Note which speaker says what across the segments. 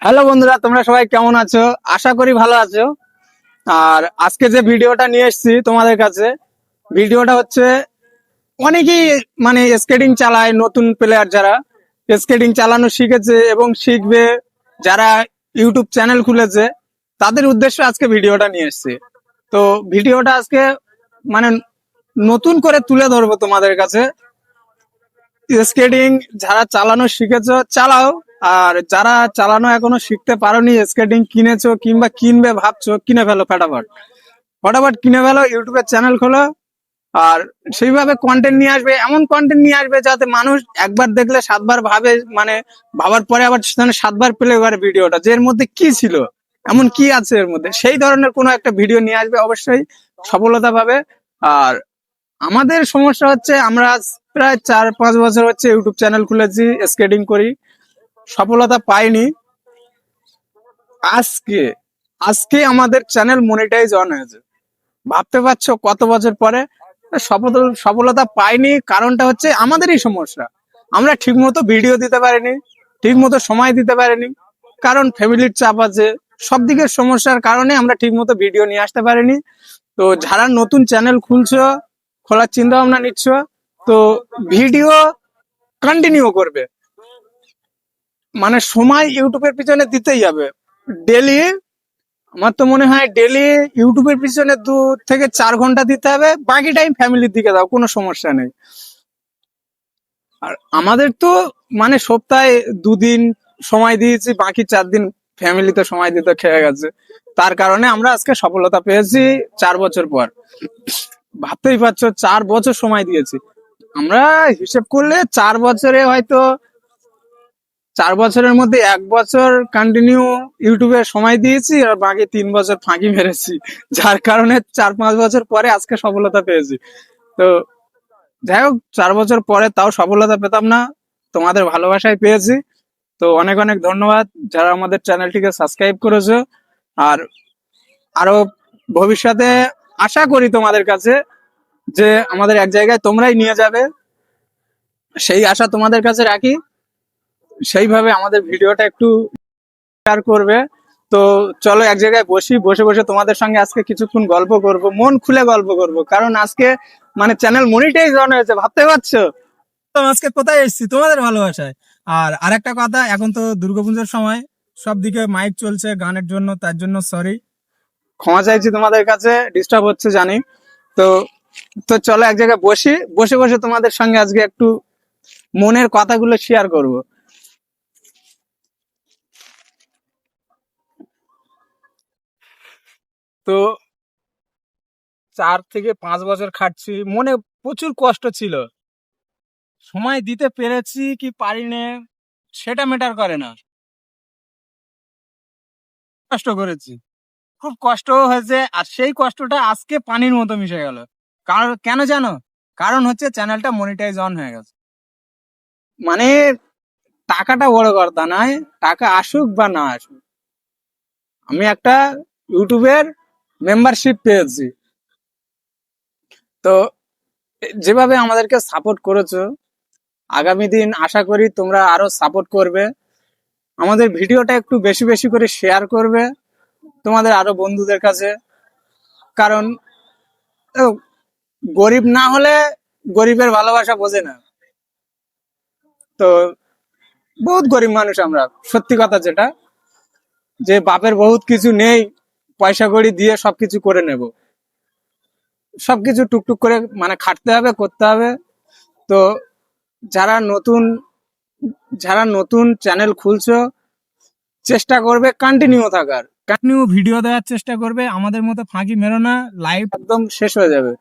Speaker 1: Hello বন্ধুরা, তোমরা সবাই কেমন আছো? আশা করি ভালো আছো। আর আজকে যে ভিডিওটা নিয়ে এসেছি তোমাদের কাছে, ভিডিওটা হচ্ছে অনেকেই মানে স্কেটিং চালায়, নতুন প্লেয়ার যারা। স্কেটিং চালানো শিখেছে এবং শিখবে, যারা ইউটিউব চ্যানেল খুলেছে, তাদের উদ্দেশ্যে আজকে ভিডিওটা নিয়ে এসেছি। তো ভিডিওটা আজকে মানে নতুন করে তুলে ধরবো তোমাদের কাছে। স্কেটিং যারা চালানো শিখেছ, চালাও। আর যারা চালানো এখনও শিখতে পারোনি স্কেটিং কিনেছো কিংবা কিনবে ভাবছ, কিনে ফেলো ফটাফট। ফটাফট কিনে ফেলো, ইউটিউবের চ্যানেল খোলো। আর সেইভাবে কন্টেন্ট নিয়ে আসবে, এমন কন্টেন্ট নিয়ে আসবে যাতে মানুষ একবার দেখলে সাতবার ভাবে মানে ভাবার পরে আবার সেখানে সাতবার প্লে করে ভিডিওটা, যে এর মধ্যে কি ছিল, এমন কি আছে এর মধ্যে, সেই ধরনের কোনো একটা ভিডিও নিয়ে আসবে অবশ্যই সফলতা পাবে। আর আমাদের সমস্যা হচ্ছে, আমরা প্রায় চার পাঁচ বছর হচ্ছে ইউটিউব চ্যানেল খুলেছি স্কেটিং করি। সফলতা পাইনি। আজকে আজকে আমাদের চ্যানেল মনিটাইজ অন হয়েছে। ভাবতে পারছ কত বছর পরে? সফল, সফলতা পাইনি, কারণটা হচ্ছে আমাদেরই সমস্যা। আমরা ঠিকমতো ভিডিও দিতে পারিনি, ঠিকমতো সময় দিতে পারিনি। কারণ ফ্যামিলির চাপ আছে, সব দিকের সমস্যার কারণে আমরা ঠিকমতো ভিডিও নিয়ে আসতে পারিনি। তো যারা নতুন চ্যানেল খুলছো, খোলার চিন্তা ভাবনা নিচ্ছ, তো ভিডিও কন্টিনিউ করবে। মানে সময় ইউটিউবের পিছনে দিতেই হবে। ডেলি আমার তো মনে হয় ডেলি ইউটিউবের পিছনে দু থেকে চার ঘণ্টা দিতে হবে। বাকি টাইম ফ্যামিলির দিকে দাও কোনো সমস্যা নেই। আর আমাদের তো মানে সপ্তাহে দুদিন সময় দিয়েছি বাকি চার দিন ফ্যামিলিতে সময় দিতে খেয়ে গেছে। তার কারণে আমরা আজকে সফলতা পেয়েছি চার বছর পর। ভাবতেই পারছ চার বছর সময় দিয়েছি। আমরা হিসেব করলে চার বছরে হয়তো চার বছরের মধ্যে এক বছর কন্টিনিউ ইউটিউবে সময় দিয়েছি আর বাকি তিন বছর ফাঁকি মেরেছি। যার কারণে চার পাঁচ বছর পরে আজকে সফলতা পেয়েছি। তো যাই হোক, চার বছর পরে তাও সফলতা পেতাম না, তোমাদের ভালোবাসায় পেয়েছি। তো অনেক অনেক ধন্যবাদ যারা আমাদের চ্যানেলটিকে সাবস্ক্রাইব করেছ। আর আরও ভবিষ্যতে আশা করি তোমাদের কাছে যে আমাদের এক জায়গায় তোমরাই নিয়ে যাবে। সেই আশা তোমাদের কাছে রাখি। সেইভাবে আমাদের ভিডিওটা একটু শেয়ার করবে। তো চলো এক জায়গায় বসি বসে বসে তোমাদের সঙ্গে আজকে কিছুক্ষণ গল্প করব মন খুলে গল্প করব। কারণ আজকে মানে চ্যানেল মনিটাইজ অন হয়েছে ভাবতে পারছ?
Speaker 2: তো আজকে কোথায় এসেছি? তোমাদের ভালোবাসায়। আর আরেকটা কথা এখন তো দুর্গাপুজোর সময় সব দিকে মাইক চলছে গানের জন্য তার জন্য সরি
Speaker 1: ক্ষমা চাইছি তোমাদের কাছে ডিস্টার্ব হচ্ছে জানি। তো তো চলো এক জায়গায় বসি বসে বসে তোমাদের সঙ্গে আজকে একটু মনের কথাগুলো শেয়ার করব। তো চার থেকে পাঁচ বছর খাটছি। মনে প্রচুর কষ্ট ছিল। সময় দিতে পেরেছি কি পারিনে, সেটা ম্যাটার করে না। কষ্ট করেছি। খুব কষ্ট হয়েছে আর সেই কষ্টটা আজকে পানির মতো মিশে গেল। কারণ, কেন জানো? কারণ হচ্ছে চ্যানেলটা মনিটাইজ অন হয়ে গেছে। মানে টাকাটা বড় কথা নয়, টাকা আসুক বা না আসুক। আমি একটা ইউটিউবের মেম্বারশিপ পেয়েছি। তো, যেভাবে আমাদেরকে সাপোর্ট করেছ, আগামী দিন আশা করি তোমরা আরও সাপোর্ট করবে। আমাদের ভিডিওটা একটু বেশি বেশি করে শেয়ার করবে তোমাদের আরও বন্ধুদের কাছে। কারণ গরিব না হলে গরিবের ভালোবাসা বোঝে না। তো, বহুত গরিব মানুষ আমরা, সত্যি কথা যেটা। যে বাপের বহুত কিছু নেই পয়সা কড়ি দিয়ে সবকিছু করে নেব। সবকিছু টুকটুক করে মানে খাটতে হবে করতে হবে। তো যারা নতুন যারা নতুন চ্যানেল খুলছো চেষ্টা করবে কন্টিনিউ থাকার।
Speaker 2: কন্টিনিউ ভিডিও দেওয়ার চেষ্টা করবে আমাদের মতো ফাঁকি মেরো না লাইভ
Speaker 1: একদম শেষ হয়ে যাবে।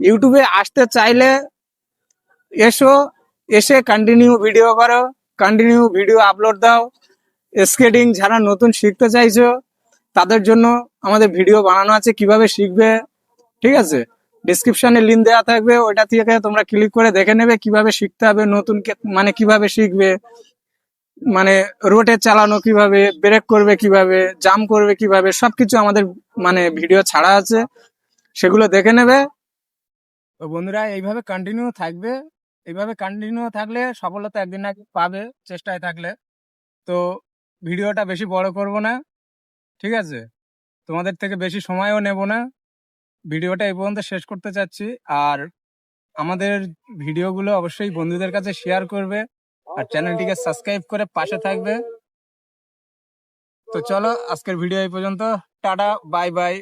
Speaker 1: ইউটিউবে আসতে চাইলে এসো এসে কন্টিনিউ ভিডিও করো কন্টিনিউ ভিডিও আপলোড দাও। স্কেটিং যারা নতুন শিখতে চাইছো তাদের জন্য আমাদের ভিডিও বানানো আছে, কীভাবে শিখবে, ঠিক আছে? ডিসক্রিপশনে লিঙ্ক দেওয়া থাকবে, ওইটা থেকে তোমরা ক্লিক করে দেখে নেবে কীভাবে শিখতে হবে, নতুন মানে কীভাবে শিখবে মানে রোটে চালানো কীভাবে ব্রেক করবে কীভাবে জাম করবে কীভাবে, সবকিছু আমাদের মানে ভিডিও ছাড়া আছে, সেগুলো দেখে নেবে। তো বন্ধুরা, এইভাবে কন্টিনিউ থাকবে, এইভাবে কন্টিনিউ থাকলে সফলতা একদিন পাবে, চেষ্টায় থাকলে। তো ভিডিওটা বেশি বড় করব না। ঠিক আছে? তোমাদের থেকে বেশি সময়ও নেব না। ভিডিওটা এই পর্যন্ত শেষ করতে চাচ্ছি। আর আমাদের ভিডিওগুলো অবশ্যই বন্ধুদের কাছে শেয়ার করবে। আর চ্যানেলটিকে সাবস্ক্রাইব করে পাশে থাকবে। তো চলো, আজকের ভিডিও এই পর্যন্ত। Tata bye bye